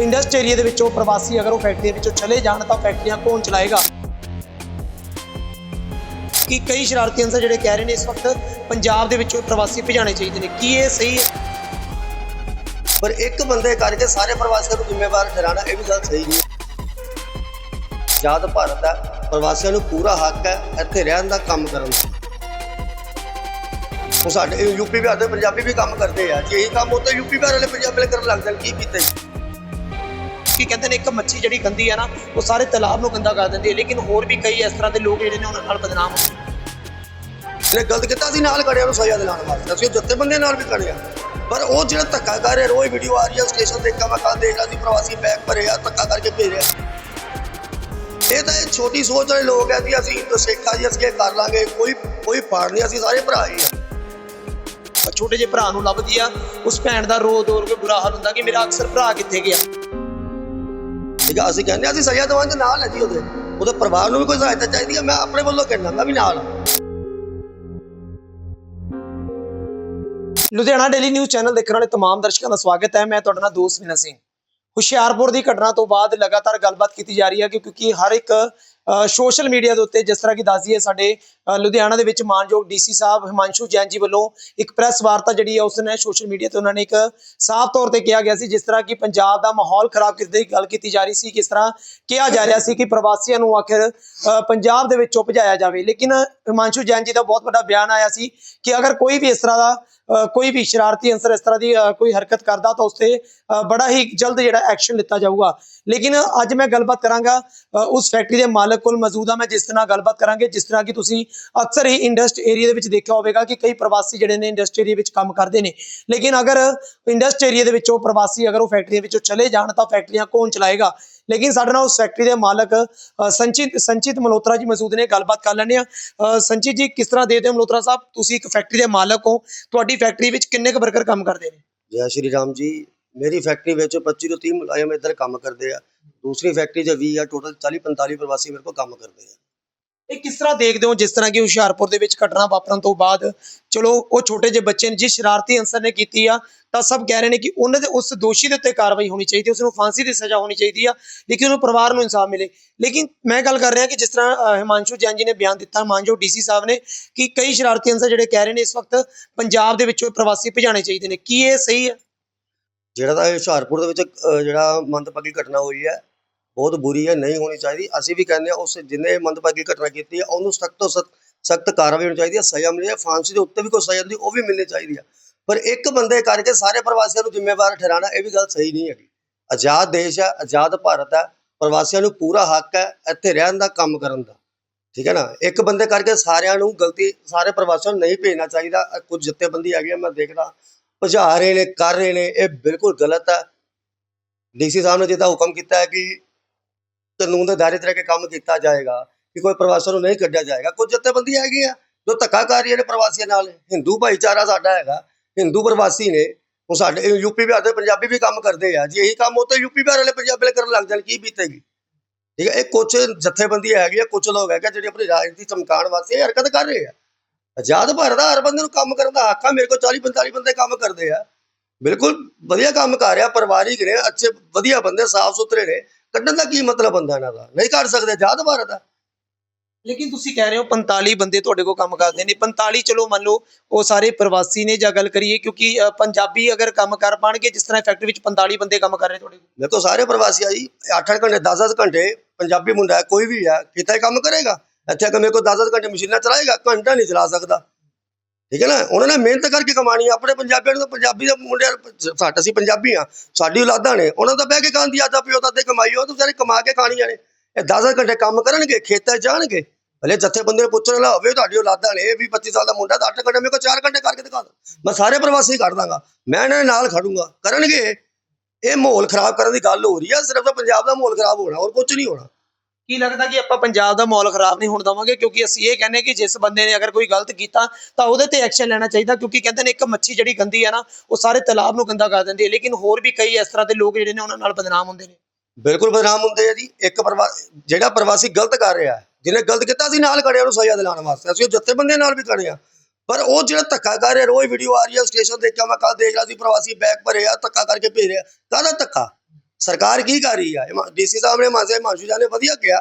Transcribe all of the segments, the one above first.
Industry area ਦੇ ਵਿੱਚੋਂ ਪ੍ਰਵਾਸੀ ਅਗਰ ਉਹ ਫੈਕਟਰੀ ਵਿੱਚੋਂ ਚਲੇ ਜਾਣ ਤਾਂ ਫੈਕਟਰੀਆਂ ਕੌਣ ਚਲਾਏਗਾ? ਕਿ ਕਈ ਸ਼ਰਾਰਤੀ ਅੰਸਰ ਜਿਹੜੇ ਕਹਿ ਰਹੇ ਨੇ ਇਸ ਵਕਤ ਪੰਜਾਬ ਦੇ ਵਿੱਚੋਂ ਪ੍ਰਵਾਸੀ ਭਜਾਣੇ ਚਾਹੀਦੇ ਨੇ। ਕੀ ਇਹ ਸਹੀ ਹੈ? ਪਰ ਇੱਕ ਬੰਦੇ ਕਰਕੇ ਸਾਰੇ ਪ੍ਰਵਾਸੀਆਂ ਨੂੰ ਜ਼ਿੰਮੇਵਾਰ ਠਹਿਰਾਣਾ ਇਹ ਵੀ ਗੱਲ ਸਹੀ ਨਹੀਂ। ਜਦ ਭਾਰਤ ਹੈ, ਪ੍ਰਵਾਸੀਆਂ ਨੂੰ ਪੂਰਾ ਹੱਕ ਹੈ ਇੱਥੇ ਰਹਿਣ ਦਾ ਕੰਮ ਕਰਨ ਦਾ। ਉਹ ਸਾਡੇ ਯੂਪੀ ਬਿਹਾਰ ਦੇ ਪੰਜਾਬੀ ਵੀ ਕੰਮ ਕਰਦੇ ਆ। ਜੇ ਇਹੀ ਕੰਮ ਉੱਤੇ ਯੂਪੀ ਬਿਹਾਰ ਵਾਲੇ ਪੰਜਾਬੀ ਵਾਲੇ ਕਰਨ ਲੱਗ ਜਾਣ, ਕੀ ਬੀਤੇ ਕੀ ਕਹਿੰਦੇ ਨੇ ਇੱਕ ਮੱਛੀ ਜਿਹੜੀ ਗੰਦੀ ਹੈ ਨਾ ਉਹ ਸਾਰੇ ਤਲਾਬ ਨੂੰ ਗੰਦਾ ਕਰ ਦਿੰਦੀ ਹੈ। ਲੇਕਿਨ ਹੋਰ ਵੀ ਕਈ ਇਸ ਤਰ੍ਹਾਂ ਦੇ ਲੋਕ ਜਿਹੜੇ ਨੇ ਉਹਨਾਂ ਨਾਲ ਬਦਨਾਮ ਹੁੰਦੇ। ਇਹਨੇ ਗਲਤ ਕੀਤਾ ਸੀ ਨਾਲ ਖੜਿਆ ਨੂੰ ਸਜ਼ਾ ਦਿਲਾਉਣ ਵਾਸਤੇ। ਅਸੀਂ ਜੱਥੇ ਬੰਦੇ ਨਾਲ ਵੀ ਖੜੇ ਆ। ਪਰ ਉਹ ਜਿਹੜਾ ਧੱਕਾ ਕਰ ਰਿਹਾ ਰੋਜ਼ ਵੀਡੀਓ ਆ ਰਹੀ ਹੈ ਸਟੇਸ਼ਨ ਤੇ ਕੰਮ ਕਰ ਦੇਖ ਰਿਹਾ ਸੀ ਪ੍ਰਵਾਸੀ ਬੈਗ ਭਰੇ ਆ ਧੱਕਾ ਕਰਕੇ ਭੇਜ ਰਿਹਾ ਇਹ ਤਾਂ ਇਹ ਛੋਟੀ ਸੋਚ ਵਾਲੇ ਲੋਕ ਆ ਕਿ ਅਸੀਂ ਸੇਖਾ ਜੀ ਅਸੀਂ ਇਹ ਕਰ ਲਾਂਗੇ। ਕੋਈ ਕੋਈ ਪਾੜ ਨਹੀਂ ਅਸੀਂ ਸਾਰੇ ਭਰਾ ਹੀ ਆ। ਛੋਟੇ ਜਿਹੇ ਭਰਾ ਨੂੰ ਲੱਭਦੀ ਆ ਉਸ ਭੈਣ ਦਾ ਰੋ ਦੋ ਕੇ ਬੁਰਾ ਹਾਲ ਹੁੰਦਾ ਕਿ ਮੇਰਾ ਅਕਸਰ ਭਰਾ ਕਿੱਥੇ ਗਿਆ? ਠੀਕ ਆ ਅਸੀਂ ਕਹਿੰਦੇ ਅਸੀਂ ਸਜ਼ਾ ਦੇਵਾਂਗੇ ਨਾਲ ਹੈ ਜੀ ਉਹਦੇ ਉਹਦੇ ਪਰਿਵਾਰ ਨੂੰ ਵੀ ਕੋਈ ਸਹਾਇਤਾ ਚਾਹੀਦੀ ਹੈ ਮੈਂ ਆਪਣੇ ਵੱਲੋਂ ਕਹਿਣਾ ਮੈਂ ਵੀ ਨਾਲ ਲੁਧਿਆਣਾ ਡੇਲੀ ਨਿਊਜ਼ ਚੈਨਲ ਦੇਖਣ ਵਾਲੇ ਤਮਾਮ ਦਰਸ਼ਕਾਂ ਦਾ ਸਵਾਗਤ ਹੈ, ਮੈਂ ਤੁਹਾਡਾ ਨਾਲ ਦੋਸਤ ਵਿਨਰ ਸਿੰਘ। ਹੁਸ਼ਿਆਰਪੁਰ ਦੀ ਘਟਨਾ ਤੋਂ ਬਾਅਦ ਲਗਾਤਾਰ ਗੱਲਬਾਤ ਕੀਤੀ ਜਾ ਰਹੀ ਹੈ ਕਿ ਕਿਉਂਕਿ ਹਰ ਇੱਕ ਸੋਸ਼ਲ ਮੀਡੀਆ ਦੇ ਉੱਤੇ ਜਿਸ ਤਰ੍ਹਾਂ ਕਿ ਦੱਸ ਦਈਏ ਸਾਡੇ ਲੁਧਿਆਣਾ ਦੇ ਵਿੱਚ ਮਾਨਯੋਗ ਡੀਸੀ ਸਾਹਿਬ ਹਿਮਾਂਸ਼ੂ ਜੈਨ ਜੀ ਵੱਲੋਂ ਇੱਕ ਪ੍ਰੈਸ ਵਾਰਤਾ ਜਿਹੜੀ ਹੈ ਉਸ ਨੇ ਸੋਸ਼ਲ ਮੀਡੀਆ ਤੇ ਉਹਨਾਂ ਨੇ ਇੱਕ ਸਾਫ਼ ਤੌਰ ਤੇ ਕਿਹਾ ਗਿਆ ਸੀ, ਜਿਸ ਤਰ੍ਹਾਂ ਕਿ ਪੰਜਾਬ ਦਾ ਮਾਹੌਲ ਖਰਾਬ ਕਰਨ ਦੀ ਗੱਲ ਕੀਤੀ ਜਾ ਰਹੀ ਸੀ, ਕਿਸ ਤਰ੍ਹਾਂ ਕਿਹਾ ਜਾ ਰਿਹਾ ਸੀ ਕਿ ਪ੍ਰਵਾਸੀਆਂ ਨੂੰ ਆਖਿਰ ਪੰਜਾਬ ਦੇ ਵਿੱਚੋਂ ਭਜਾਇਆ ਜਾਵੇ। ਲੇਕਿਨ ਹਿਮਾਂਸ਼ੂ ਜੈਨ ਜੀ ਦਾ ਬਹੁਤ ਵੱਡਾ ਬਿਆਨ ਆਇਆ ਸੀ ਕਿ ਅਗਰ ਕੋਈ ਵੀ ਇਸ ਤਰ੍ਹਾਂ ਦਾ ਕੋਈ ਵੀ ਸ਼ਰਾਰਤੀ ਅੰਸਰ ਇਸ ਤਰ੍ਹਾਂ ਦੀ ਕੋਈ ਹਰਕਤ ਕਰਦਾ ਤਾਂ ਉਸ ਤੇ ਬੜਾ ਹੀ ਜਲਦ ਜਿਹੜਾ ਐਕਸ਼ਨ ਲਿੱਤਾ ਜਾਊਗਾ। ਲੇਕਿਨ ਅੱਜ ਮੈਂ ਗੱਲਬਾਤ ਕਰਾਂਗਾ ਉਸ ਫੈਕਟਰੀ ਦੇ ਮਾਲਕ ਕੋਲ ਮੌਜੂਦ ਹਾਂ। ਮੈਂ ਜਿਸ ਤਰ੍ਹਾਂ ਗੱਲਬਾਤ ਕਰਾਂਗੇ, ਜਿਸ ਤਰ੍ਹਾਂ ਕਿ ਤੁਸੀਂ ਅਕਸਰ ਹੀ ਇੰਡਸਟ ਏਰੀਆ ਦੇ ਵਿੱਚ ਦੇਖਿਆ ਹੋਵੇਗਾ ਕਿ ਕਈ ਪ੍ਰਵਾਸੀ ਜਿਹੜੇ ਨੇ ਇੰਡਸਟ ਏਰੀਆ ਵਿੱਚ ਕੰਮ ਕਰਦੇ ਨੇ। ਲੇਕਿਨ ਅਗਰ ਇੰਡਸਟ ਏਰੀਆ ਦੇ ਵਿੱਚੋਂ ਪ੍ਰਵਾਸੀ ਅਗਰ ਉਹ ਫੈਕਟਰੀਆਂ ਵਿੱਚੋਂ ਚਲੇ ਜਾਣ ਤਾਂ ਫੈਕਟਰੀਆਂ ਕੌਣ ਚਲਾਏਗਾ? ਲੇਕਿਨ ਸਾਡੇ ਨਾਲ ਉਸ ਫੈਕਟਰੀ ਦੇ ਮਾਲਕ ਸੰਚਿਤ ਸੰਚਿਤ ਮਲਹੋਤਰਾ ਜੀ ਮੌਜੂਦ ਨੇ, ਗੱਲਬਾਤ ਕਰ ਲੈਂਦੇ ਆ ਸੰਚਿਤ ਜੀ, ਕਿਸ ਤਰ੍ਹਾਂ ਦੇਖਦੇ ਹੋ ਮਲਹੋਤਰਾ ਸਾਹਿਬ? ਤੁਸੀਂ ਇੱਕ ਫੈਕਟਰੀ ਦੇ ਮਾਲਕ ਹੋ। ਤੁਹਾਡੀ ਫੈਕਟਰੀ ਵਿੱਚ ਕਿੰਨੇ ਕੁ ਵਰਕਰ ਕੰਮ ਕਰਦੇ ਨੇ? ਜੈ ਸ਼੍ਰੀ ਰਾਮ ਜੀ, ਮੇਰੀ ਫੈਕਟਰੀ ਵਿੱਚ 25 ਤੋਂ 30 ਮੁਲਾਜ਼ਮ ਇੱਧਰ ਕੰਮ ਕਰਦੇ ਆ। ਦੂਸਰੀ ਫੈਕਟਰੀ 'ਚ 20 ਆ ਟੋਟਲ 40 45 ਪ੍ਰਵਾਸੀ ਮੇਰੇ ਕੋਲ ਕੰਮ ਕਰਦੇ ਆ। ਇਹ ਕਿਸ ਤਰ੍ਹਾਂ ਦੇਖਦੇ ਹੋ ਜਿਸ ਤਰ੍ਹਾਂ ਕਿ ਹੁਸ਼ਿਆਰਪੁਰ ਦੇ ਵਿੱਚ ਘਟਨਾ ਵਾਪਰਨ ਤੋਂ ਬਾਅਦ? ਚਲੋ, ਉਹ ਛੋਟੇ ਜਿਹੇ ਬੱਚੇ ਨੇ, ਜਿਸ ਸ਼ਰਾਰਤੀ ਅਨਸਰ ਨੇ ਕੀਤੀ ਆ, ਤਾਂ ਸਭ ਕਹਿ ਰਹੇ ਨੇ ਕਿ ਉਹਨਾਂ ਦੇ ਉਸ ਦੋਸ਼ੀ ਦੇ ਉੱਤੇ ਕਾਰਵਾਈ ਹੋਣੀ ਚਾਹੀਦੀ ਉਸ ਨੂੰ ਫਾਂਸੀ ਦੀ ਸਜ਼ਾ ਹੋਣੀ ਚਾਹੀਦੀ ਆ ਲੇਕਿਨ ਉਹਨੂੰ ਪਰਿਵਾਰ ਨੂੰ ਇਨਸਾਫ ਮਿਲੇ। ਲੇਕਿਨ ਮੈਂ ਗੱਲ ਕਰ ਰਿਹਾ ਕਿ ਜਿਸ ਤਰ੍ਹਾਂ ਹਿਮਾਂਸ਼ੂ ਜੈਨ ਜੀ ਨੇ ਬਿਆਨ ਦਿੱਤਾ ਮਾਨਯੋਗ ਡੀਸੀ ਸਾਹਿਬ ਨੇ, ਕਿ ਕਈ ਸ਼ਰਾਰਤੀ ਅਨਸਰ ਜਿਹੜੇ ਕਹਿ ਰਹੇ ਨੇ ਇਸ ਵਕਤ ਪੰਜਾਬ ਦੇ ਵਿੱਚੋਂ ਪ੍ਰਵਾਸੀ ਭਜਾਣੇ ਚਾਹੀਦੇ ਨੇ। ਕੀ ਇਹ ਸਹੀ ਹੈ? ਜਿਹੜਾ ਤਾਂ ਹੁਸ਼ਿਆਰਪੁਰ ਦੇ ਵਿੱਚ ਜਿਹੜਾ ਮੰਦਭਾਗੀ ਘਟਨਾ ਹੋਈ ਹੈ ਬਹੁਤ ਬੁਰੀ ਹੈ, ਨਹੀਂ ਹੋਣੀ ਚਾਹੀਦੀ। ਅਸੀਂ ਵੀ ਕਹਿੰਦੇ ਹਾਂ, ਉਸ ਜਿੰਨੇ ਮੰਦਭਾਗੀ ਘਟਨਾ ਕੀਤੀ ਹੈ, ਉਹਨੂੰ ਸਖਤ ਤੋਂ ਸਖਤ ਸਖਤ ਕਾਰਵਾਈ ਹੋਣੀ ਚਾਹੀਦੀ ਹੈ। ਸਜ਼ਾ ਮਿਲੇ ਫਾਂਸੀ ਦੇ ਉੱਤੇ ਵੀ ਕੋਈ ਸਜ਼ਾ ਹੁੰਦੀ ਉਹ ਵੀ ਮਿਲਣੀ ਚਾਹੀਦੀ ਹੈ। ਪਰ ਇੱਕ ਬੰਦੇ ਕਰਕੇ ਸਾਰੇ ਪ੍ਰਵਾਸੀਆਂ ਨੂੰ ਜ਼ਿੰਮੇਵਾਰ ਠਹਿਰਾਣਾ ਇਹ ਵੀ ਗੱਲ ਸਹੀ ਨਹੀਂ ਹੈਗੀ। ਆਜ਼ਾਦ ਦੇਸ਼ ਹੈ, ਆਜ਼ਾਦ ਭਾਰਤ ਹੈ, ਪ੍ਰਵਾਸੀਆਂ ਨੂੰ ਪੂਰਾ ਹੱਕ ਹੈ ਇੱਥੇ ਰਹਿਣ ਦਾ, ਕੰਮ ਕਰਨ ਦਾ। ਠੀਕ ਹੈ ਨਾ? ਇੱਕ ਬੰਦੇ ਕਰਕੇ ਸਾਰਿਆਂ ਨੂੰ ਗਲਤੀ, ਸਾਰੇ ਪ੍ਰਵਾਸੀਆਂ ਨੂੰ ਨਹੀਂ ਭੇਜਣਾ ਚਾਹੀਦਾ। ਅਹ ਕੁਝ ਜਥੇਬੰਦੀ ਹੈਗੀ ਆ ਮੈਂ ਦੇਖਦਾ। ਭਜਾ ਰਹੇ ਨੇ, ਕਰ ਰਹੇ ਨੇ, ਇਹ ਬਿਲਕੁਲ ਗਲਤ ਹੈ। ਡੀਸੀ ਸਾਹਿਬ ਨੇ ਜਿੱਦਾਂ ਹੁਕਮ ਕੀਤਾ ਹੈ ਕਿ ਕਾਨੂੰਨ ਦੇ ਦਾਇਰੇ 'ਚ ਕੇ ਕੰਮ ਕੀਤਾ ਜਾਏਗਾ, ਕਿ ਕੋਈ ਪ੍ਰਵਾਸੀਆਂ ਨੂੰ ਨਹੀਂ ਕੱਢਿਆ ਜਾਏਗਾ। ਕੁਝ ਜਥੇਬੰਦੀਆਂ ਆ, ਜੋ ਧੱਕਾ ਕਰ ਰਹੀਆਂ ਨੇ ਪ੍ਰਵਾਸੀਆਂ ਨਾਲ ਹਿੰਦੂ ਭਾਈਚਾਰਾ ਸਾਡਾ ਹੈਗਾ, ਹਿੰਦੂ ਪ੍ਰਵਾਸੀ ਨੇ। ਉਹ ਸਾਡੇ ਯੂਪੀ ਬਿਹਾਰ ਦੇ ਪੰਜਾਬੀ ਵੀ ਕੰਮ ਕਰਦੇ ਆ। ਜੇ ਇਹੀ ਕੰਮ ਉੱਤੇ ਯੂਪੀ ਬਿਹਾਰ ਵਾਲੇ ਪੰਜਾਬੀ ਵਾਲੇ ਕਰਨ ਲੱਗ ਜਾਣ, ਕੀ ਬੀਤੇਗੀ? ਠੀਕ ਹੈ ਇਹ ਕੁਝ ਜਥੇਬੰਦੀਆਂ ਹੈਗੀਆਂ ਕੁਝ ਲੋਕ ਹੈਗੇ ਜਿਹੜੇ ਆਪਣੀ ਰਾਜਨੀਤੀ ਚਮਕਾਉਣ ਵਾਸਤੇ ਇਹ ਹਰਕਤ ਕਰ ਰਹੇ ਆ। ਆਜ਼ਾਦ ਭਾਰਤ ਦਾ ਹਰ ਬੰਦੇ ਨੂੰ ਕੰਮ ਕਰਨ ਦਾ ਹੱਕ ਆ, ਮੇਰੇ ਕੋਲ 40 45 ਬੰਦੇ ਕੰਮ ਕਰਦੇ ਆ। ਬਿਲਕੁਲ ਵਧੀਆ ਕੰਮ ਕਰ ਰਿਹਾ ਪਰਿਵਾਰਿਕ ਨੇ ਅੱਛੇ ਵਧੀਆ ਬੰਦੇ ਸਾਫ਼ ਸੁਥਰੇ ਨੇ। ਕੱਢਣ ਦਾ ਕੀ ਮਤਲਬ ਬੰਦਾ ਇਹਨਾਂ ਦਾ? ਨਹੀਂ ਕੱਢ ਸਕਦੇ ਆਜ਼ਾਦ ਭਾਰਤ ਆ ਲੇਕਿਨ ਤੁਸੀਂ ਕਹਿ ਰਹੇ ਹੋ 45 ਬੰਦੇ ਤੁਹਾਡੇ ਕੋਲ ਕੰਮ ਕਰਦੇ ਨੇ 45 ਚਲੋ ਮੰਨ ਲਓ ਉਹ ਸਾਰੇ ਪ੍ਰਵਾਸੀ ਨੇ ਜਾਂ ਗੱਲ ਕਰੀਏ ਕਿਉਂਕਿ ਪੰਜਾਬੀ ਅਗਰ ਕੰਮ ਕਰ ਪਾਣਗੇ ਜਿਸ ਤਰ੍ਹਾਂ ਫੈਕਟਰੀ ਵਿੱਚ 45 ਬੰਦੇ ਕੰਮ ਕਰ ਰਹੇ ਤੁਹਾਡੇ ਕੋਲ। ਕੋਲ ਸਾਰੇ ਪ੍ਰਵਾਸੀ ਆ ਜੀ 8-8 ਘੰਟੇ 10-10 ਘੰਟੇ ਪੰਜਾਬੀ ਮੁੰਡਾ ਕੋਈ ਵੀ ਹੈ ਕਿਤੇ ਕੰਮ ਕਰੇਗਾ? ਇੱਥੇ ਆ ਕੇ ਮੇਰੇ ਕੋਲ 10-10 ਘੰਟੇ ਮਸ਼ੀਨਾਂ ਚਲਾਏਗਾ ਘੰਟਾ ਨਹੀਂ ਚਲਾ ਸਕਦਾ। ਠੀਕ ਹੈ ਨਾ? ਉਹਨਾਂ ਨੇ ਮਿਹਨਤ ਕਰਕੇ ਕਮਾਣੀ ਆ। ਆਪਣੇ ਪੰਜਾਬੀਆਂ ਨੂੰ ਤਾਂ ਪੰਜਾਬੀ ਦੇ ਮੁੰਡਿਆਂ ਨੂੰ- ਸਾਡਾ ਅਸੀਂ ਪੰਜਾਬੀ ਆ। ਸਾਡੀ ਔਲਾਦਾਂ ਨੇ। ਉਹਨਾਂ ਦਾ ਬਹਿ ਕੇ ਖਾਣ ਦੀ ਆਦਤ ਪਿਓ ਅੱਧੇ ਕਮਾਈ ਉਹ ਤਾਂ ਵਿਚਾਰੇ ਕਮਾ ਕੇ ਖਾਣੀਆਂ ਨੇ। ਇਹ 10 ਘੰਟੇ ਕੰਮ ਕਰਨਗੇ, ਖੇਤਾਂ 'ਚ ਜਾਣਗੇ। ਭਲੇ ਜੱਥੇ ਬੰਦੇ ਨੂੰ ਪੁੱਛਣ ਵਾਲਾ ਹੋਵੇ ਤੁਹਾਡੀ ਔਲਾਦਾਂ ਨੇ। ਇਹ ਵੀ 25 ਸਾਲ ਦਾ ਮੁੰਡਾ ਤਾਂ 8 ਘੰਟੇ, ਮੇਰੇ ਕੋਲ 4 ਘੰਟੇ ਕਰਕੇ ਦਿਖਾ ਦੋ ਮੈਂ ਸਾਰੇ ਪ੍ਰਵਾਸੀ ਕੱਢ ਦਾਂਗਾ। ਮੈਂ ਇਹਨਾਂ ਦੇ ਨਾਲ ਖੜੂੰਗਾ। ਕਰਨਗੇ? ਇਹ ਮਾਹੌਲ ਖਰਾਬ ਕਰਨ ਦੀ ਗੱਲ ਹੋ ਰਹੀ ਆ। ਸਿਰਫ ਤਾਂ ਪੰਜਾਬ ਦਾ ਮਾਹੌਲ ਖਰਾਬ ਹੋਣਾ। ਹੋਰ ਕੁਝ ਨਹੀਂ ਹੋਣਾ। ਕੀ ਲੱਗਦਾ ਕਿ ਆਪਾਂ ਪੰਜਾਬ ਦਾ ਮਾਹੌਲ ਖਰਾਬ ਨਹੀਂ ਹੋਣ ਦਵਾਂਗੇ? ਕਿਉਂਕਿ ਅਸੀਂ ਇਹ ਕਹਿੰਦੇ ਕਿ ਜਿਸ ਬੰਦੇ ਨੇ ਅਗਰ ਕੋਈ ਗਲਤ ਕੀਤਾ, ਤਾਂ ਉਹਦੇ ਤੇ ਐਕਸ਼ਨ ਲੈਣਾ ਚਾਹੀਦਾ, ਕਿਉਂਕਿ ਕਹਿੰਦੇ ਨੇ ਇੱਕ ਮੱਛੀ ਜਿਹੜੀ ਗੰਦੀ ਹੈ ਨਾ, ਉਹ ਸਾਰੇ ਤਲਾਬ ਨੂੰ ਗੰਦਾ ਕਰ ਦਿੰਦੀ ਹੈ। ਲੇਕਿਨ ਹੋਰ ਵੀ ਕਈ ਇਸ ਤਰ੍ਹਾਂ ਦੇ ਲੋਕ ਜਿਹੜੇ ਨੇ, ਉਹਨਾਂ ਨਾਲ ਬਦਨਾਮ ਹੁੰਦੇ ਨੇ। ਬਿਲਕੁਲ ਬਦਨਾਮ ਹੁੰਦੇ ਆ ਜੀ। ਇੱਕ ਪ੍ਰਵਾ, ਜਿਹੜਾ ਪ੍ਰਵਾਸੀ ਗਲਤ ਕਰ ਰਿਹਾ ਜਿਹਨੇ ਗਲਤ ਕੀਤਾ, ਅਸੀਂ ਨਾਲ ਖੜੇ ਆ ਉਹਨੂੰ ਸਜ਼ਾ ਦਿਲਾਉਣ ਵਾਸਤੇ। ਅਸੀਂ ਉਹ ਜਥੇਬੰਦੀਆਂ ਨਾਲ ਵੀ ਖੜੇ ਆ ਪਰ ਉਹ ਜਿਹੜਾ ਧੱਕਾ ਕਰ ਰਿਹਾ, ਰੋਜ਼ ਵੀਡੀਓ ਆ ਰਹੀ ਹੈ, ਸਟੇਸ਼ਨ ਦੇਖਿਆ ਮੈਂ ਕੱਲ ਦੇਖ ਰਿਹਾ ਸੀ, ਪ੍ਰਵਾਸੀ ਬੈਗ ਭਰੇ ਆ, ਧੱਕਾ ਕਰਕੇ ਭੇਜ ਰਿਹਾ। ਕਾਹਦਾ ਧੱਕਾ? ਸਰਕਾਰ ਕੀ ਕਰ ਰਹੀ ਹੈ ਡੀਸੀ ਸਾਹਿਬ ਨੇ ਮਾਨਸੇ ਮਾਨਸ਼ੂ ਨੇ ਵਧੀਆ ਕਿਹਾ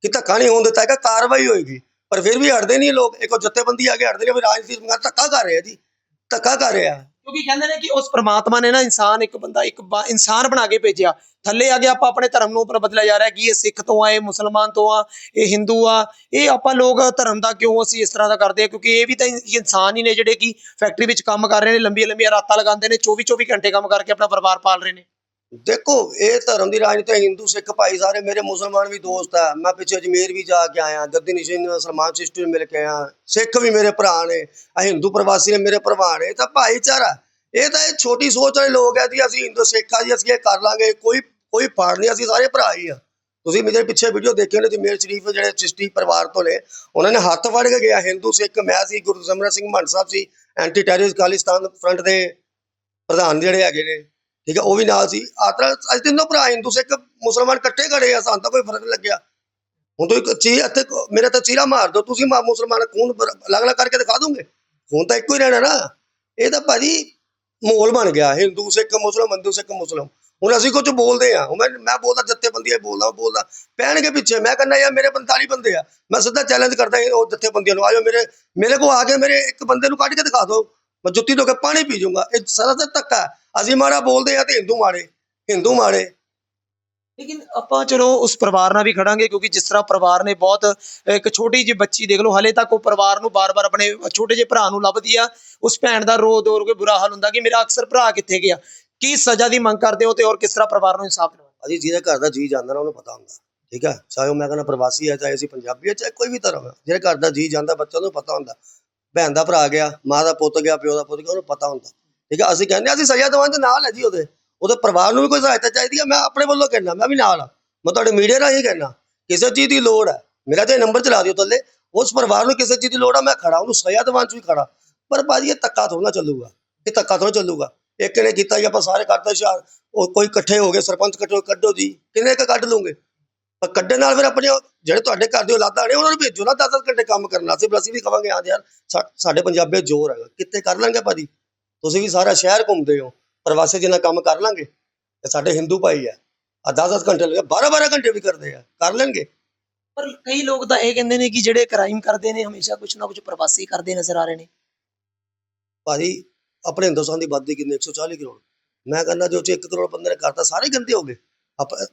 ਕਿ ਧੱਕਾ ਨਹੀਂ ਹੋਣ ਦਿੱਤਾ ਹੈਗਾ ਕਾਰਵਾਈ ਹੋਏਗੀ। ਪਰ ਫਿਰ ਵੀ ਹਟਦੇ ਨਹੀਂ ਲੋਕ। ਇੱਕ ਉਹ ਜੱਥੇਬੰਦੀ ਆ ਕੇ ਹਟਦੇ ਨੇ, ਵੀ ਰਾਜਨੀਤੀ ਸਰਕਾਰ ਧੱਕਾ ਕਰ ਰਿਹਾ ਜੀ। ਧੱਕਾ ਕਰ ਰਿਹਾ। ਕਿਉਂਕਿ ਕਹਿੰਦੇ ਨੇ ਕਿ ਉਸ ਪ੍ਰਮਾਤਮਾ ਨੇ ਨਾ ਇਨਸਾਨ ਇੱਕ ਬੰਦਾ, ਇੱਕ ਇਨਸਾਨ ਬਣਾ ਕੇ ਭੇਜਿਆ। ਥੱਲੇ ਆ ਕੇ ਆਪਾਂ ਆਪਣੇ ਧਰਮ ਨੂੰ ਉੱਪਰ ਬਦਲਿਆ ਜਾ ਰਿਹਾ ਕਿ ਇਹ ਸਿੱਖ ਤੋਂ ਆ, ਇਹ ਮੁਸਲਮਾਨ ਤੋਂ ਆ, ਇਹ ਹਿੰਦੂ ਆ। ਇਹ ਆਪਾਂ ਲੋਕ ਧਰਮ ਦਾ ਕਿਉਂ ਅਸੀਂ ਇਸ ਤਰ੍ਹਾਂ ਦਾ ਕਰਦੇ ਆ? ਕਿਉਂਕਿ ਇਹ ਵੀ ਤਾਂ ਇਨਸਾਨ ਹੀ ਨੇ ਜਿਹੜੇ ਕਿ ਫੈਕਟਰੀ ਵਿੱਚ ਕੰਮ ਕਰ ਰਹੇ ਨੇ ਲੰਬੀਆਂ ਲੰਬੀਆਂ ਰਾਤਾਂ ਲਗਾਉਂਦੇ ਨੇ 24 24 ਘੰਟੇ ਕੰਮ ਕਰਕੇ ਆਪਣਾ ਪਰਿਵਾਰ ਪਾਲ ਰਹੇ ਨੇ। ਦੇਖੋ, ਇਹ ਧਰਮ ਦੀ ਰਾਜਨੀਤੀ ਹਿੰਦੂ, ਸਿੱਖ ਭਾਈ ਸਾਰੇ ਮੇਰੇ ਮੁਸਲਮਾਨ ਵੀ ਦੋਸਤ ਆ। ਮੈਂ ਪਿੱਛੇ ਅਜਮੇਰ ਵੀ ਜਾ ਕੇ ਆਇਆ, ਗੱਦੀ ਨਿਸ਼ਨ ਸਲਮਾਨ ਸਿਸਟਰ ਨੂੰ ਮਿਲ ਕੇ ਆਇਆ। ਸਿੱਖ ਵੀ ਮੇਰੇ ਭਰਾ ਨੇ, ਆ ਹਿੰਦੂ ਪ੍ਰਵਾਸੀ ਨੇ ਮੇਰੇ ਭਰਾ ਨੇ, ਇਹ ਤਾਂ ਭਾਈਚਾਰਾ। ਇਹ ਤਾਂ ਇਹ ਛੋਟੀ ਸੋਚ ਵਾਲੇ ਲੋਕ ਆ ਜੀ, ਅਸੀਂ ਹਿੰਦੂ ਸਿੱਖ ਆ ਜੀ, ਅਸੀਂ ਇਹ ਕਰ ਲਾਂਗੇ, ਕੋਈ ਕੋਈ ਫਾੜ ਨਹੀਂ, ਅਸੀਂ ਸਾਰੇ ਭਰਾ ਹੀ ਆ। ਤੁਸੀਂ ਮੇਰੇ ਪਿੱਛੇ ਵੀਡੀਓ ਦੇਖੇ ਨੇ ਜਮੇਰ ਸ਼ਰੀਫ ਜਿਹੜੇ ਚਿਸ਼ਤੀ ਪਰਿਵਾਰ ਤੋਂ ਨੇ, ਉਹਨਾਂ ਨੇ ਹੱਥ ਫੜ ਕੇ ਗਿਆ, ਹਿੰਦੂ ਸਿੱਖ, ਮੈਂ ਸੀ, ਗੁਰੂ ਸਿਮਰਨ ਸਿੰਘ ਮੰਡ ਸਾਹਿਬ ਸੀ ਐਂਟੀ ਟੈਰਰਿਸਟ ਖਾਲਿਸਤਾਨ ਫਰੰਟ ਦੇ ਪ੍ਰਧਾਨ ਜਿਹੜੇ ਹੈਗੇ ਨੇ। ਠੀਕ ਹੈ, ਉਹ ਵੀ ਨਾਲ ਸੀ। ਆਤਰਾ ਅੱਜ ਤਿੰਨੋਂ ਭਰਾ ਹਿੰਦੂ, ਸਿੱਖ, ਮੁਸਲਮਾਨ ਇਕੱਠੇ ਖੜੇ ਆ, ਸਾਨੂੰ ਤਾਂ ਕੋਈ ਫ਼ਰਕ ਲੱਗਿਆ। ਹੁਣ ਤੋਂ ਇੱਕ ਚੀਜ਼ ਇੱਥੇ ਮੇਰਾ ਤਾਂ ਚੀਰਾ ਮਾਰ ਦੋ ਤੁਸੀਂ ਮੁਸਲਮਾਨ ਖੂਨ ਅਲੱਗ-ਅਲੱਗ ਕਰਕੇ ਦਿਖਾ ਦੋਗੇ? ਹੁਣ ਤਾਂ ਇੱਕੋ ਹੀ ਰਹਿਣਾ ਨਾ। ਇਹ ਤਾਂ ਭਾਜੀ ਮਾਹੌਲ ਬਣ ਗਿਆ, ਹਿੰਦੂ, ਸਿੱਖ ਮੁਸਲਮਾਨ ਹਿੰਦੂ, ਸਿੱਖ, ਮੁਸਲਮ। ਹੁਣ ਅਸੀਂ ਕੁਝ ਬੋਲਦੇ ਆ ਮੈਂ ਮੈਂ ਬੋਲਦਾ ਜੱਥੇਬੰਦੀਆਂ ਬੋਲਦਾ ਬੋਲਦਾ। ਪੈਣਗੇ ਪਿੱਛੇ, ਮੈਂ ਕਹਿੰਦਾ, ਯਾਰ, ਮੇਰੇ 45 ਬੰਦੇ ਆ। ਮੈਂ ਸਿੱਧਾ ਚੈਲੰਜ ਕਰਦਾ ਇਹ ਉਹ ਜੱਥੇਬੰਦੀਆਂ ਨੂੰ ਆਜੋ ਮੇਰੇ ਮੇਰੇ ਕੋ ਆ ਕੇ ਮੇਰੇ ਇੱਕ ਬੰਦੇ ਨੂੰ ਕੱਢ ਕੇ ਦਿਖਾ ਦਿਓ। ਮੈਂ ਜੁੱਤੀ ਧੋ ਕੇ ਪਾਣੀ ਪੀ ਜਾਊਂਗਾ। ਇਹ ਸਾਰਾ ਧੱਕਾ ਹੈ। ਅਸੀਂ ਮਾੜਾ ਬੋਲਦੇ ਆ ਤੇ ਹਿੰਦੂ ਮਾੜੇ ਹਿੰਦੂ ਮਾੜੇ। ਲੇਕਿਨ ਆਪਾਂ ਚਲੋ ਉਸ ਪਰਿਵਾਰ ਨਾਲ ਵੀ ਖੜਾਂਗੇ ਕਿਉਂਕਿ ਜਿਸ ਤਰ੍ਹਾਂ ਪਰਿਵਾਰ ਨੇ ਬਹੁਤ, ਇੱਕ ਛੋਟੀ ਜਿਹੀ ਬੱਚੀ ਦੇਖ ਲਓ, ਹਲੇ ਤੱਕ ਉਹ ਪਰਿਵਾਰ ਨੂੰ ਬਾਰ-ਬਾਰ ਆਪਣੇ ਛੋਟੇ ਜਿਹੇ ਭਰਾ ਨੂੰ ਲੱਭਦੀ ਆ। ਉਸ ਭੈਣ ਦਾ ਰੋ ਦੋ ਕੇ ਬੁਰਾ ਹਾਲ ਹੁੰਦਾ ਕਿ ਮੇਰਾ ਅਕਸਰ ਭਰਾ ਕਿੱਥੇ ਗਿਆ? ਕੀ ਸਜ਼ਾ ਦੀ ਮੰਗ ਕਰਦੇ ਹੋ ਤੇ ਔਰ ਕਿਸ ਤਰ੍ਹਾਂ ਪਰਿਵਾਰ ਨੂੰ ਇਨਸਾਫ ਦਿਵਾਉਂਦੇ ਅਸੀਂ ਜਿਹਦੇ ਘਰ ਦਾ ਜੀ ਜਾਂਦਾ ਨਾ, ਉਹਨੂੰ ਪਤਾ ਹੁੰਦਾ। ਠੀਕ ਹੈ? ਚਾਹੇ ਉਹ ਮੈਂ ਕਹਿੰਦਾ ਪ੍ਰਵਾਸੀ ਹੈ, ਚਾਹੇ ਅਸੀਂ ਪੰਜਾਬੀ ਹੈ, ਚਾਹੇ ਕੋਈ ਵੀ ਧਰਮ ਹੈ। ਜਿਹੜੇ ਘਰ ਦਾ ਜੀ ਜਾਂਦਾ ਬੱਚਾ ਉਹਨੂੰ ਪਤਾ ਹੁੰਦਾ। ਭੈਣ ਦਾ ਭਰਾ ਗਿਆ, ਮਾਂ ਦਾ ਪੁੱਤ ਗਿਆ, ਪਿਓ ਦਾ ਪੁੱਤ ਗਿਆ, ਉਹਨੂੰ ਪਤਾ ਹੁੰਦਾ। ਠੀਕ ਹੈ ਅਸੀਂ ਕਹਿੰਦੇ ਹਾਂ ਅਸੀਂ ਸਜ਼ਾ ਦੇਵਾਂ ਤੇ ਨਾਲ ਹੈ ਜੀ ਉਹਦੇ। ਉਹਦੇ ਪਰਿਵਾਰ ਨੂੰ ਵੀ ਕੋਈ ਸਹਾਇਤਾ ਚਾਹੀਦੀ ਹੈ ਮੈਂ ਆਪਣੇ ਵੱਲੋਂ ਕਹਿਣਾ ਮੈਂ ਵੀ ਨਾਲ ਆ। ਮੈਂ ਤੁਹਾਡੇ ਮੀਡੀਆ ਰਾਹੀਂ ਕਹਿਣਾ ਕਿਸੇ ਚੀਜ਼ ਦੀ ਲੋੜ ਹੈ ਮੇਰਾ ਤੇ ਨੰਬਰ ਚਲਾ ਦਿਓ ਥੱਲੇ। ਉਸ ਪਰਿਵਾਰ ਨੂੰ ਕਿਸੇ ਚੀਜ਼ ਦੀ ਲੋੜ ਆ, ਮੈਂ ਖੜਾ, ਉਹਨੂੰ ਸਜ਼ਾ ਦਿਵਾਉਣ 'ਚ ਵੀ ਖੜਾ। ਪਰ ਭਾਜੀ, ਇਹ ਧੱਕਾ ਥੋੜਾ ਚੱਲੂਗਾ। ਇਹ ਧੱਕਾ ਥੋੜਾ ਚੱਲੂਗਾ। ਇੱਕ ਨੇ ਕੀਤਾ ਜੀ, ਆਪਾਂ ਸਾਰੇ ਕੱਢਦੇ ਹੁਸ਼ਿਆਰ ਉਹ ਕੋਈ ਇਕੱਠੇ ਹੋ ਗਏ, ਸਰਪੰਚ ਇਕੱਠੇ ਕੱਢੋ ਜੀ। ਕਿੰਨੇ ਕ ਕੱਢ ਲੂਗੇ? ਪਰ ਕੱਢਣ ਨਾਲ ਫਿਰ ਆਪਣੇ ਜਿਹੜੇ ਤੁਹਾਡੇ ਘਰ ਦੇ ਔਲਾਦਾਂ ਨੇ ਉਹਨਾਂ ਨੂੰ ਭੇਜੋ ਨਾ 10 ਘੰਟੇ ਕੰਮ ਕਰਨ ਵਾਸਤੇ। ਫਿਰ ਅਸੀਂ ਵੀ ਕਵਾਂਗੇ ਹਾਂ ਯਾਰ ਸਾਡੇ ਪੰਜਾਬੇ ਜ਼ੋਰ ਹੈਗਾ। ਕਿੱਥੇ ਕਰ ਲਾਂਗੇ ਭਾਜੀ ਤੁਸੀਂ ਵੀ ਸਾਰਾ ਸ਼ਹਿਰ ਘੁੰਮਦੇ ਹੋ ਪ੍ਰਵਾਸੀ ਜਿੰਨਾ ਕੰਮ ਕਰ ਲਾਂਗੇ ਤੇ ਸਾਡੇ ਹਿੰਦੂ ਭਾਈ ਆ ਆ 10-10 ਘੰਟੇ ਲੱਗੇ 12-12 ਘੰਟੇ ਵੀ ਕਰਦੇ ਆ ਕਰ ਲੈਣਗੇ। ਪਰ ਕਈ ਲੋਕ ਤਾਂ ਇਹ ਕਹਿੰਦੇ ਨੇ ਕਿ ਜਿਹੜੇ ਕ੍ਰਾਈਮ ਕਰਦੇ ਨੇ ਹਮੇਸ਼ਾ ਕੁਝ ਨਾ ਕੁਝ ਪ੍ਰਵਾਸੀ ਕਰਦੇ ਨਜ਼ਰ ਆ ਰਹੇ ਨੇ। ਭਾਜੀ ਆਪਣੇ ਹਿੰਦੁਸਤਾਨ ਦੀ ਆਬਾਦੀ ਕਿੰਨੀ 140 ਕਰੋੜ। ਮੈਂ ਕਹਿੰਦਾ ਜੋ ਚ 1 ਕਰੋੜ ਬੰਦੇ ਨੇ ਕਰਤਾ ਸਾਰੇ ਗੰਦੇ ਹੋ ਗਏ।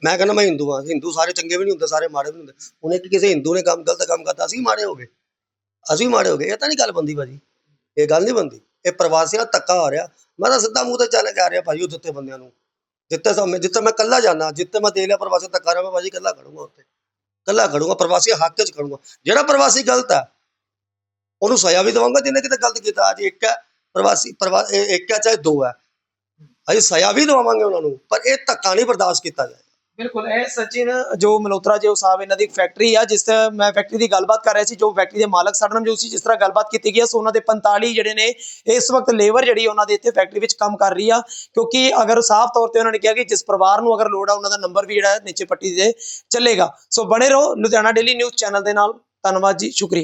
ਮੈਂ ਕਹਿੰਦਾ ਮੈਂ ਹਿੰਦੂ ਹਾਂ, ਹਿੰਦੂ ਸਾਰੇ ਚੰਗੇ ਵੀ ਨਹੀਂ ਹੁੰਦੇ, ਸਾਰੇ ਮਾੜੇ ਵੀ ਨਹੀਂ ਹੁੰਦੇ। ਹੁਣ ਇੱਕ ਕਿਸੇ ਹਿੰਦੂ ਨੇ ਕੰਮ ਗਲਤ ਕੰਮ ਕਰਤਾ, ਅਸੀਂ ਮਾੜੇ ਹੋ ਗਏ। ਅਸੀਂ ਮਾੜੇ ਹੋ ਗਏ, ਇਹ ਤਾਂ ਨਹੀਂ ਗੱਲ ਬੰਦੀ ਭਾਜੀ। ਇਹ ਗੱਲ ਨਹੀਂ ਬੰਦੀ ਇਹ ਪ੍ਰਵਾਸੀਆਂ ਦਾ ਧੱਕਾ ਹੋ ਰਿਹਾ। ਮੈਂ ਤਾਂ ਸਿੱਧਾ ਮੂੰਹ ਤੇ ਚੱਲ ਕੇ ਆ ਰਿਹਾ ਭਾਜੀ ਉਹ ਦਿੱਤੇ ਬੰਦਿਆਂ ਨੂੰ। ਜਿੱਤੇ ਸਭ ਜਿੱਤੇ ਮੈਂ ਕੱਲਾ ਜਾਣਾ ਜਿੱਤੇ ਮੈਂ ਦੇ ਲਿਆ, ਪ੍ਰਵਾਸੀ ਦਾ ਧੱਕਾ ਰਿਹਾ, ਮੈਂ ਭਾਜੀ ਕੱਲਾ ਖੜੂੰਗਾ ਉੱਥੇ। ਕੱਲਾ ਖੜੂੰਗਾ ਪ੍ਰਵਾਸੀ ਹੱਕ 'ਚ ਖੜੂੰਗਾ। ਜਿਹੜਾ ਪ੍ਰਵਾਸੀ ਗਲਤ ਹੈ, ਉਹਨੂੰ ਸਜ਼ਾ ਵੀ ਦਵਾਂਗਾ, ਜਿਹਨੇ ਕਿਤੇ ਗਲਤ ਕੀਤਾ। ਅੱਜ ਇੱਕ ਹੈ, ਪ੍ਰਵਾਸੀ ਪ੍ਰਵਾ ਇੱਕ ਹੈ, ਚਾਹੇ ਦੋ ਹੈ। ਅਸੀਂ ਸਜ਼ਾ ਵੀ ਦਵਾਵਾਂਗੇ ਉਹਨਾਂ ਨੂੰ, ਪਰ ਇਹ ਧੱਕਾ ਨਹੀਂ ਬਰਦਾਸ਼ਤ ਕੀਤਾ ਜਾਏ ਬਿਲਕੁਲ, ਇਹ ਸਚਿਨ ਜੋ ਮਲਹੋਤਰਾ ਜੋ ਸਾਹਿਬ ਇਹਨਾਂ ਦੀ ਫੈਕਟਰੀ ਆ, ਜਿਸ ਤਰ੍ਹਾਂ ਮੈਂ ਫੈਕਟਰੀ ਦੀ ਗੱਲਬਾਤ ਕਰ ਰਿਹਾ ਸੀ, ਜੋ ਫੈਕਟਰੀ ਦੇ ਮਾਲਕ ਸਾਡੇ ਨਾਲ ਜੋ ਸੀ, ਜਿਸ ਤਰ੍ਹਾਂ ਗੱਲਬਾਤ ਕੀਤੀ ਗਈ ਹੈ ਸੋ ਉਹਨਾਂ ਦੇ 45 ਜਿਹੜੇ ਨੇ, ਇਸ ਵਕਤ ਲੇਬਰ ਜਿਹੜੀ ਉਹਨਾਂ ਦੇ ਇੱਥੇ ਫੈਕਟਰੀ ਵਿੱਚ ਕੰਮ ਕਰ ਰਹੀ ਆ। ਕਿਉਂਕਿ ਅਗਰ ਸਾਫ਼ ਤੌਰ ਤੇ ਉਹਨਾਂ ਨੇ ਕਿਹਾ ਕਿ ਜਿਸ ਪਰਿਵਾਰ ਨੂੰ ਅਗਰ ਲੋੜ ਆ, ਉਹਨਾਂ ਦਾ ਨੰਬਰ ਵੀ ਜਿਹੜਾ ਨੀਚੇ ਪੱਟੀ ਦੇ ਚੱਲੇਗਾ। ਸੋ ਬਣੇ ਰਹੋ, ਲੁਧਿਆਣਾ ਡੇਲੀ ਨਿਊਜ਼ ਚੈਨਲ ਦੇ ਨਾਲ। ਧੰਨਵਾਦ ਜੀ, ਸ਼ੁਕਰੀਆ।